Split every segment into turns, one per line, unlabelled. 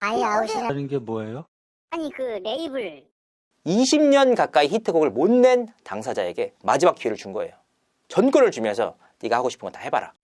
아예 아웃이라
하는 게 뭐예요?
아니 그 레이블
20년 가까이 히트곡을 못 낸 당사자에게 마지막 기회를 준 거예요. 전권을 주면서 네가 하고 싶은 거다 해봐라.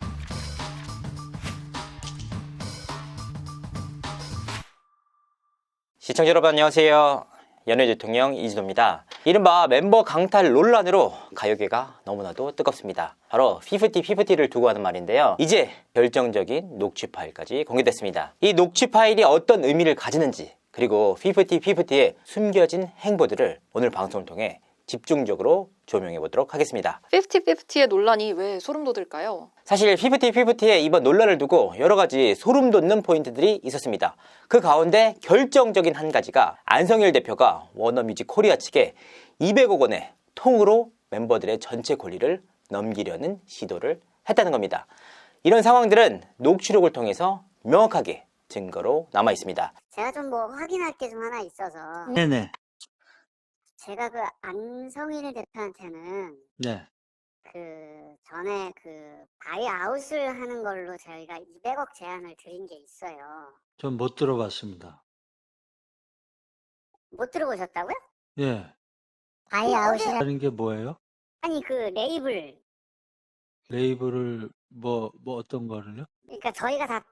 시청자 여러분 안녕하세요. 연예 대통령 이진호입니다. 이른바 멤버 강탈 논란으로 가요계가 너무나도 뜨겁습니다. 바로 50-50를 두고 하는 말인데요. 이제 결정적인 녹취 파일까지 공개됐습니다. 이 녹취 파일이 어떤 의미를 가지는지 그리고 50-50의 숨겨진 행보들을 오늘 방송을 통해 집중적으로 조명해 보도록 하겠습니다.
50-50의 논란이 왜 소름 돋을까요?
사실 50-50의 이번 논란을 두고 여러 가지 소름 돋는 포인트들이 있었습니다. 그 가운데 결정적인 한 가지가 안성일 대표가 워너뮤직 코리아 측에 200억 원의 통으로 멤버들의 전체 권리를 넘기려는 시도를 했다는 겁니다. 이런 상황들은 녹취록을 통해서 명확하게 증거로 남아 있습니다.
제가 좀 뭐 확인할 게 좀 하나 있어서
네네.
제가 그 안성일 대표한테는
네.
그 전에 그 바이 아웃을 하는 걸로 저희가 200억 제안을 드린 게 있어요.
전 못 들어봤습니다.
못 들어보셨다고요?
예.
바이 아웃이라
하는 게 뭐예요?
아니 그 레이블
레이블을 뭐, 뭐 어떤 거를요?
그러니까 저희가 다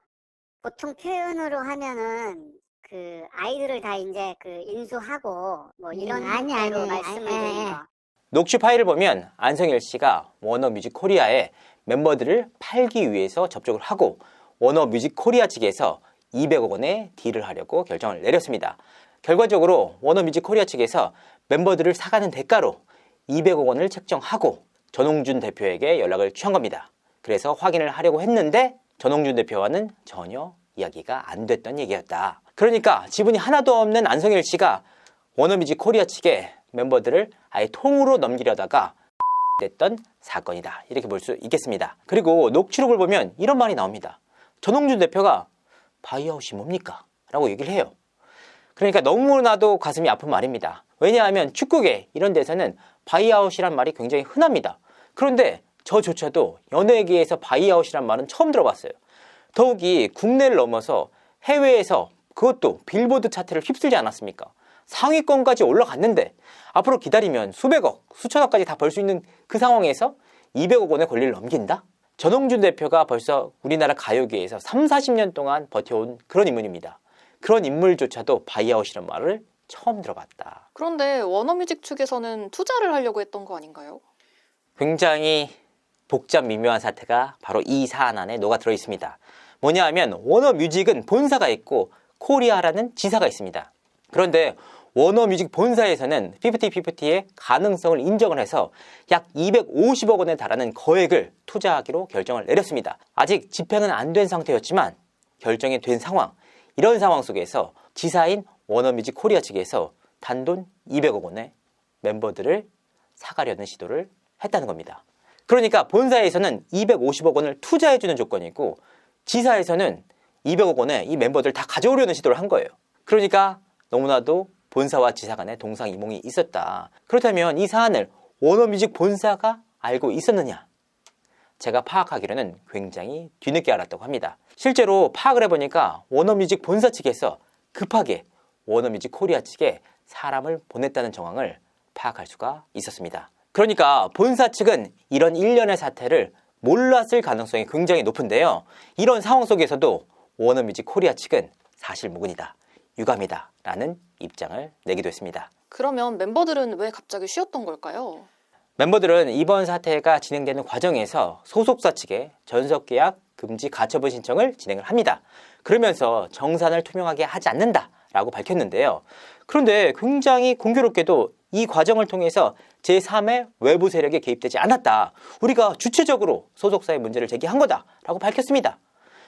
보통 표현으로 하면은 그 아이들을 다 이제 그 인수하고 뭐 이런
음, 아니,
형태로
아니,
말씀을
아니,
드린
아니.
거.
녹취 파일을 보면 안성일 씨가 워너뮤직 코리아에 멤버들을 팔기 위해서 접촉을 하고 워너뮤직 코리아 측에서 200억 원의 딜을 하려고 결정을 내렸습니다. 결과적으로 워너뮤직 코리아 측에서 멤버들을 사가는 대가로 200억 원을 책정하고 전홍준 대표에게 연락을 취한 겁니다. 그래서 확인을 하려고 했는데 전홍준 대표와는 전혀 이야기가 안 됐던 얘기였다. 그러니까 지분이 하나도 없는 안성일 씨가 워너뮤직 코리아 측에 멤버들을 아예 통으로 넘기려다가 됐던 사건이다. 이렇게 볼 수 있겠습니다. 그리고 녹취록을 보면 이런 말이 나옵니다. 전홍준 대표가 바이아웃이 뭡니까? 라고 얘기를 해요. 그러니까 너무나도 가슴이 아픈 말입니다. 왜냐하면 축구계 이런 데서는 바이아웃이란 말이 굉장히 흔합니다. 그런데 저조차도 연예계에서 바이아웃이란 말은 처음 들어봤어요. 더욱이 국내를 넘어서 해외에서 그것도 빌보드 차트를 휩쓸지 않았습니까? 상위권까지 올라갔는데 앞으로 기다리면 수백억, 수천억까지 다 벌 수 있는 그 상황에서 200억 원의 권리를 넘긴다? 전홍준 대표가 벌써 우리나라 가요계에서 3, 40년 동안 버텨온 그런 인물입니다. 그런 인물조차도 바이아웃이라는 말을 처음 들어봤다.
그런데 워너뮤직 측에서는 투자를 하려고 했던 거 아닌가요?
굉장히 복잡 미묘한 사태가 바로 이 사안 안에 녹아 들어 있습니다. 뭐냐 하면 워너뮤직은 본사가 있고 코리아라는 지사가 있습니다. 그런데 워너뮤직 본사에서는 50-50의 가능성을 인정을 해서 약 250억 원에 달하는 거액을 투자하기로 결정을 내렸습니다. 아직 집행은 안 된 상태였지만 결정이 된 상황, 이런 상황 속에서 지사인 워너뮤직 코리아 측에서 단돈 200억 원의 멤버들을 사가려는 시도를 했다는 겁니다. 그러니까 본사에서는 250억 원을 투자해주는 조건이고 지사에서는 200억 원에 이 멤버들 다 가져오려는 시도를 한 거예요. 그러니까 너무나도 본사와 지사 간에 동상이몽이 있었다. 그렇다면 이 사안을 워너뮤직 본사가 알고 있었느냐? 제가 파악하기로는 굉장히 뒤늦게 알았다고 합니다. 실제로 파악을 해보니까 워너뮤직 본사 측에서 급하게 워너뮤직 코리아 측에 사람을 보냈다는 정황을 파악할 수가 있었습니다. 그러니까 본사 측은 이런 일련의 사태를 몰랐을 가능성이 굉장히 높은데요. 이런 상황 속에서도 워너뮤직 코리아 측은 사실 무근이다, 유감이다 라는 입장을 내기도 했습니다.
그러면 멤버들은 왜 갑자기 쉬었던 걸까요?
멤버들은 이번 사태가 진행되는 과정에서 소속사 측에 전속계약 금지 가처분 신청을 진행을 합니다. 그러면서 정산을 투명하게 하지 않는다 라고 밝혔는데요. 그런데 굉장히 공교롭게도 이 과정을 통해서 제3의 외부 세력에 개입되지 않았다. 우리가 주체적으로 소속사의 문제를 제기한 거다 라고 밝혔습니다.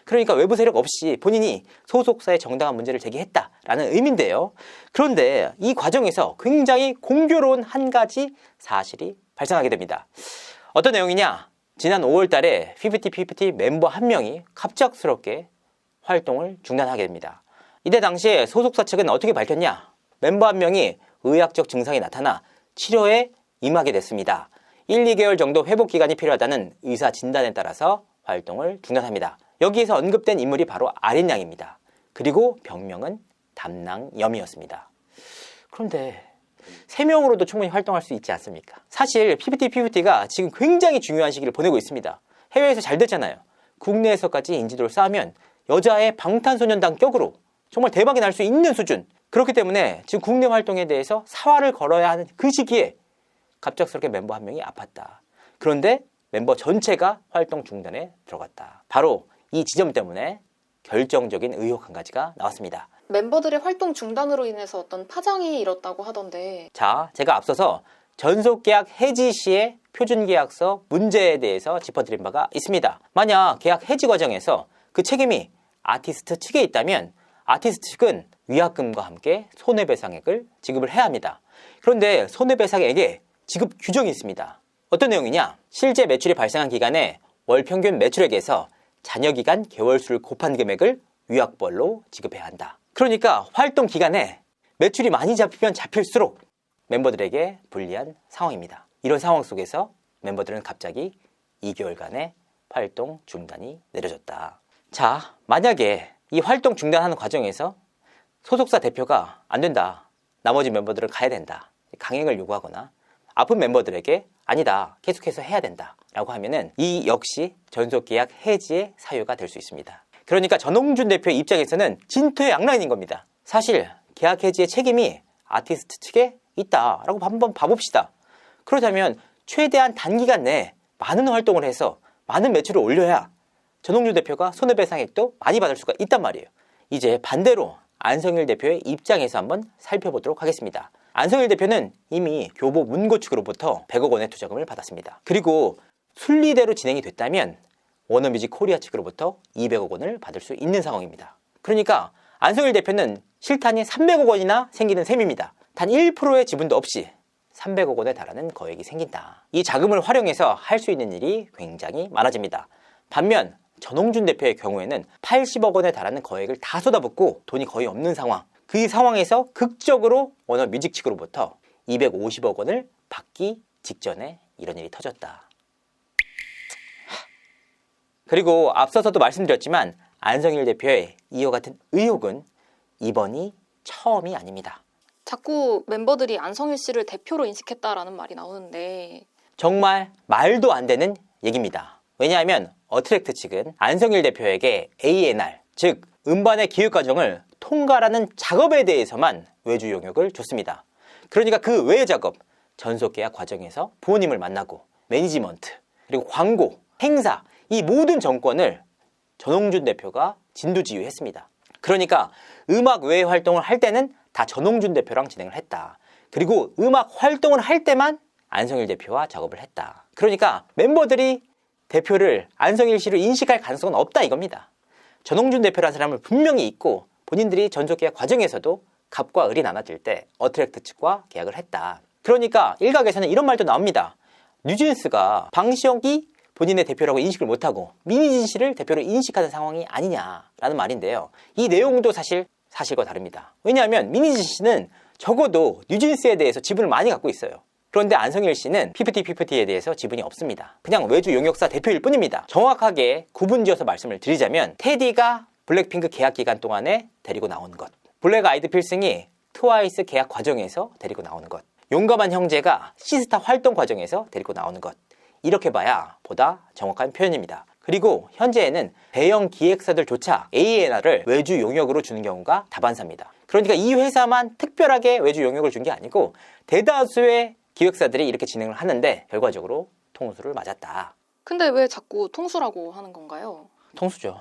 그러니까 외부 세력 없이 본인이 소속사의 정당한 문제를 제기했다라는 의미인데요. 그런데 이 과정에서 굉장히 공교로운 한 가지 사실이 발생하게 됩니다. 어떤 내용이냐? 지난 5월 달에 50-50 멤버 한 명이 갑작스럽게 활동을 중단하게 됩니다. 이때 당시에 소속사 측은 어떻게 밝혔냐? 멤버 한 명이 의학적 증상이 나타나 치료에 임하게 됐습니다. 1, 2개월 정도 회복 기간이 필요하다는 의사 진단에 따라서 활동을 중단합니다. 여기에서 언급된 인물이 바로 아린 양입니다. 그리고 병명은 담낭염이었습니다. 그런데 세 명으로도 충분히 활동할 수 있지 않습니까? 사실 PPT, PPT가 지금 굉장히 중요한 시기를 보내고 있습니다. 해외에서 잘 됐잖아요. 국내에서까지 인지도를 쌓으면 여자의 방탄소년단 격으로 정말 대박이 날 수 있는 수준. 그렇기 때문에 지금 국내 활동에 대해서 사활을 걸어야 하는 그 시기에 갑작스럽게 멤버 한 명이 아팠다. 그런데 멤버 전체가 활동 중단에 들어갔다. 바로 이 지점 때문에 결정적인 의혹 한 가지가 나왔습니다.
멤버들의 활동 중단으로 인해서 어떤 파장이 일었다고 하던데
자, 제가 앞서서 전속 계약 해지 시의 표준 계약서 문제에 대해서 짚어드린 바가 있습니다. 만약 계약 해지 과정에서 그 책임이 아티스트 측에 있다면 아티스트 측은 위약금과 함께 손해배상액을 지급을 해야 합니다. 그런데 손해배상액에 지급 규정이 있습니다. 어떤 내용이냐? 실제 매출이 발생한 기간에 월 평균 매출액에서 잔여 기간 개월 수를 곱한 금액을 위약벌로 지급해야 한다. 그러니까 활동 기간에 매출이 많이 잡히면 잡힐수록 멤버들에게 불리한 상황입니다. 이런 상황 속에서 멤버들은 갑자기 2개월간의 활동 중단이 내려졌다. 자, 만약에 이 활동 중단하는 과정에서 소속사 대표가 안 된다. 나머지 멤버들은 가야 된다. 강행을 요구하거나 아픈 멤버들에게 아니다. 계속해서 해야 된다. 라고 하면은 이 역시 전속 계약 해지의 사유가 될 수 있습니다. 그러니까 전홍준 대표의 입장에서는 진퇴 양난인 겁니다. 사실 계약 해지의 책임이 아티스트 측에 있다라고 한번 봐봅시다. 그렇다면 최대한 단기간 내에 많은 활동을 해서 많은 매출을 올려야 전홍준 대표가 손해배상액도 많이 받을 수가 있단 말이에요. 이제 반대로 안성일 대표의 입장에서 한번 살펴보도록 하겠습니다. 안성일 대표는 이미 교보 문고 측으로부터 100억 원의 투자금을 받았습니다. 그리고 순리대로 진행이 됐다면 워너뮤직 코리아 측으로부터 200억 원을 받을 수 있는 상황입니다. 그러니까 안성일 대표는 실탄이 300억 원이나 생기는 셈입니다. 단 1%의 지분도 없이 300억 원에 달하는 거액이 생긴다. 이 자금을 활용해서 할 수 있는 일이 굉장히 많아집니다. 반면 전홍준 대표의 경우에는 80억 원에 달하는 거액을 다 쏟아붓고 돈이 거의 없는 상황. 그 상황에서 극적으로 워너 뮤직 측으로부터 250억 원을 받기 직전에 이런 일이 터졌다. 그리고 앞서서도 말씀드렸지만 안성일 대표의 이와 같은 의혹은 이번이 처음이 아닙니다.
자꾸 멤버들이 안성일 씨를 대표로 인식했다라는 말이 나오는데
정말 말도 안 되는 얘기입니다. 왜냐하면 어트랙트 측은 안성일 대표에게 A&R, 즉 음반의 기획 과정을 통과라는 작업에 대해서만 외주 용역을 줬습니다. 그러니까 그 외의 작업, 전속 계약 과정에서 부모님을 만나고 매니지먼트, 그리고 광고, 행사 이 모든 정권을 전홍준 대표가 진두지휘했습니다. 그러니까 음악 외의 활동을 할 때는 다 전홍준 대표랑 진행을 했다. 그리고 음악 활동을 할 때만 안성일 대표와 작업을 했다. 그러니까 멤버들이 대표를 안성일 씨로 인식할 가능성은 없다 이겁니다. 전홍준 대표라는 사람을 분명히 있고 본인들이 전속 계약 과정에서도 갑과 을이 나눠질 때 어트랙트 측과 계약을 했다. 그러니까 일각에서는 이런 말도 나옵니다. 뉴진스가 방시혁이 본인의 대표라고 인식을 못하고 민희진 씨를 대표로 인식하는 상황이 아니냐라는 말인데요. 이 내용도 사실 사실과 다릅니다. 왜냐하면 민희진 씨는 적어도 뉴진스에 대해서 지분을 많이 갖고 있어요. 그런데 안성일 씨는 PPT에 대해서 지분이 없습니다. 그냥 외주 용역사 대표일 뿐입니다. 정확하게 구분지어서 말씀을 드리자면 테디가 블랙핑크 계약 기간 동안에 데리고 나온 것, 블랙 아이드 필승이 트와이스 계약 과정에서 데리고 나오는 것, 용감한 형제가 시스타 활동 과정에서 데리고 나오는 것, 이렇게 봐야 보다 정확한 표현입니다. 그리고 현재에는 대형 기획사들조차 A&R을 외주 용역으로 주는 경우가 다반사입니다. 그러니까 이 회사만 특별하게 외주 용역을 준 게 아니고 대다수의 기획사들이 이렇게 진행을 하는데 결과적으로 통수를 맞았다.
근데 왜 자꾸 통수라고 하는 건가요?
통수죠.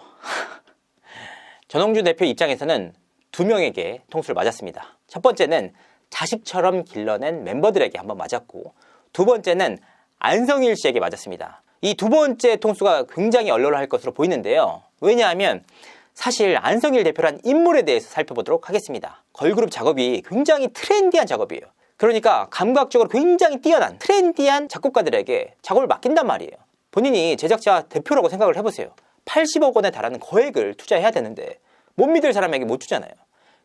전홍준 대표 입장에서는 두 명에게 통수를 맞았습니다. 첫 번째는 자식처럼 길러낸 멤버들에게 한번 맞았고 두 번째는 안성일 씨에게 맞았습니다. 이 두 번째 통수가 굉장히 얼얼할 것으로 보이는데요. 왜냐하면 사실 안성일 대표란 인물에 대해서 살펴보도록 하겠습니다. 걸그룹 작업이 굉장히 트렌디한 작업이에요. 그러니까 감각적으로 굉장히 뛰어난 트렌디한 작곡가들에게 작업을 맡긴단 말이에요. 본인이 제작자 대표라고 생각을 해보세요. 80억 원에 달하는 거액을 투자해야 되는데 못 믿을 사람에게 못 주잖아요.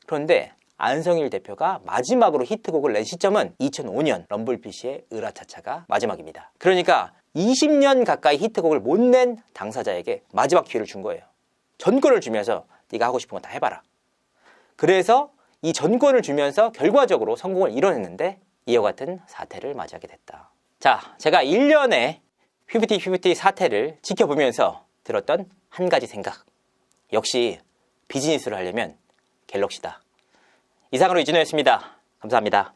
그런데 안성일 대표가 마지막으로 히트곡을 낸 시점은 2005년 럼블피쉬의 으라차차가 마지막입니다. 그러니까 20년 가까이 히트곡을 못 낸 당사자에게 마지막 기회를 준 거예요. 전권을 주면서 네가 하고 싶은 건다 해봐라. 그래서 이 전권을 주면서 결과적으로 성공을 이뤄냈는데 이와 같은 사태를 맞이하게 됐다. 자, 제가 1년의 휘프티 휘프티 사태를 지켜보면서 들었던 한 가지 생각. 역시 비즈니스를 하려면 갤럭시다. 이상으로 이진우였습니다. 감사합니다.